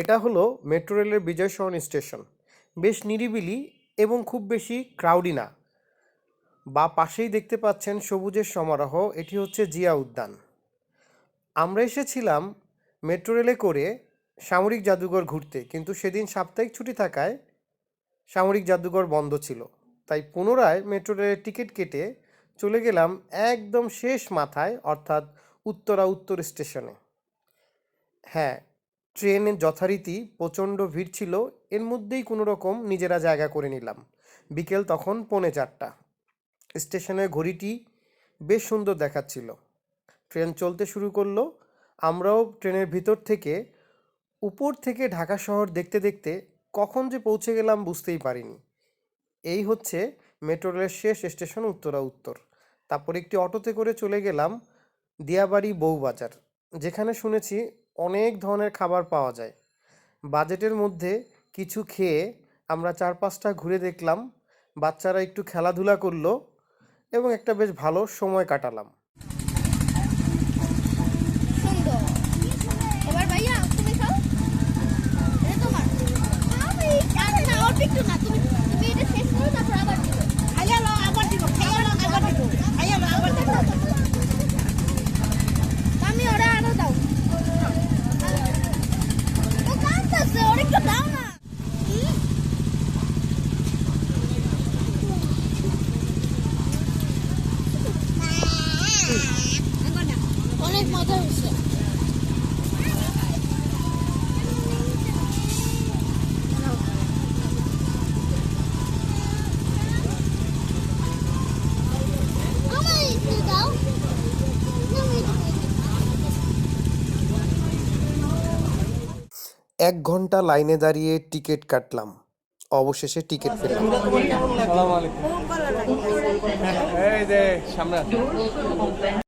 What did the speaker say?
এটা হলো মেট্রো রেলের বিজয় সরণি স্টেশন। বেশ নিরিবিলি এবং খুব বেশি ক্রাউডি না। বা পাশেই দেখতে পাচ্ছেন সবুজের সমারোহ, এটি হচ্ছে জিয়া উদ্যান। আমরা এসেছিলাম মেট্রো রেলে করে সামরিক জাদুঘর ঘুরতে, কিন্তু সেদিন সাপ্তাহিক ছুটি থাকায় সামরিক জাদুঘর বন্ধ ছিল। তাই পুনরায় মেট্রো রেলের টিকিট কেটে চলে গেলাম একদম শেষ মাথায়, অর্থাৎ উত্তরা উত্তর স্টেশনে। হ্যাঁ ট্রেনে যথারীতি প্রচণ্ড ভিড় ছিল, এর মধ্যেই কোনো রকম নিজেরা জায়গা করে নিলাম। বিকেল তখন পৌনে চারটা। স্টেশনের ঘড়িটি বেশ সুন্দর দেখাচ্ছিল। ট্রেন চলতে শুরু করল। আমরাও ট্রেনের ভিতর থেকে উপর থেকে ঢাকা শহর দেখতে দেখতে কখন যে পৌঁছে গেলাম বুঝতেই পারিনি। এই হচ্ছে মেট্রো রেলের শেষ স্টেশন উত্তরা উত্তর। তারপর একটি অটোতে করে চলে গেলাম দিয়াবাড়ি বউবাজার, যেখানে শুনেছি অনেক ধরনের খাবার পাওয়া যায়। বাজেটের মধ্যে কিছু খেয়ে আমরা চার পাঁচটা ঘুরে দেখলাম, বাচ্চারা একটু খেলাধুলা করল এবং একটা বেশ ভালো সময় কাটালাম। এক ঘণ্টা লাইনে দাঁড়িয়ে টিকিট কাটলাম। অবশেষে টিকিট পেলাম।